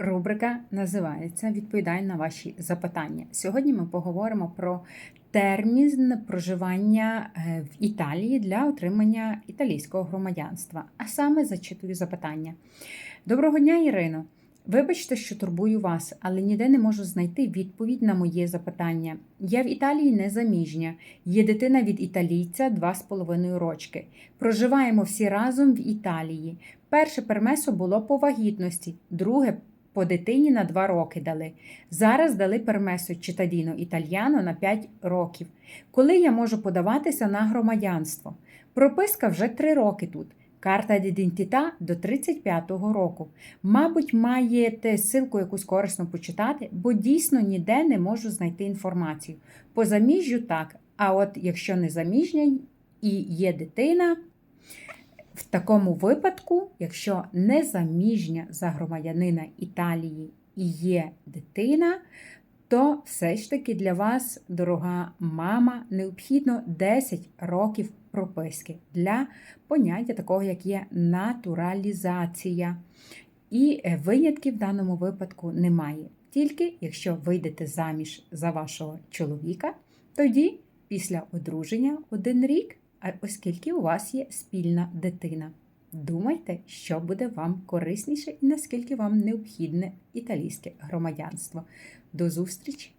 Рубрика називається Відповідай на ваші запитання. Сьогодні ми поговоримо про термін проживання е, в Італії для отримання італійського громадянства. А саме зачитую запитання. Доброго дня, Ірино. Вибачте, що турбую вас, але ніде не можу знайти відповідь на моє запитання. Я в Італії незаміжня. Є дитина від італійця 2,5 рочки. Проживаємо всі разом в Італії. Перше пермесо було по вагітності, друге по дитині на 2 роки дали. Зараз дали пермесо читадіно італьяно на 5 років. Коли я можу подаватися на громадянство? Прописка вже 3 роки тут. Карта ідентита до 35-го року. Мабуть, маєте ссылку якусь корисно почитати, бо дійсно ніде не можу знайти інформацію. По заміжжю так, а от якщо не заміжня і є дитина, в такому випадку, якщо не заміжня за громадянина Італії і є дитина, то все ж таки для вас, дорога мама, необхідно 10 років прописки для поняття такого, як є натуралізація. І е, винятків в даному випадку немає. Тільки якщо вийдете заміж за вашого чоловіка, тоді після одруження один рік, оскільки у вас є спільна дитина. Думайте, що буде вам корисніше і наскільки вам необхідне італійське громадянство. До зустрічі!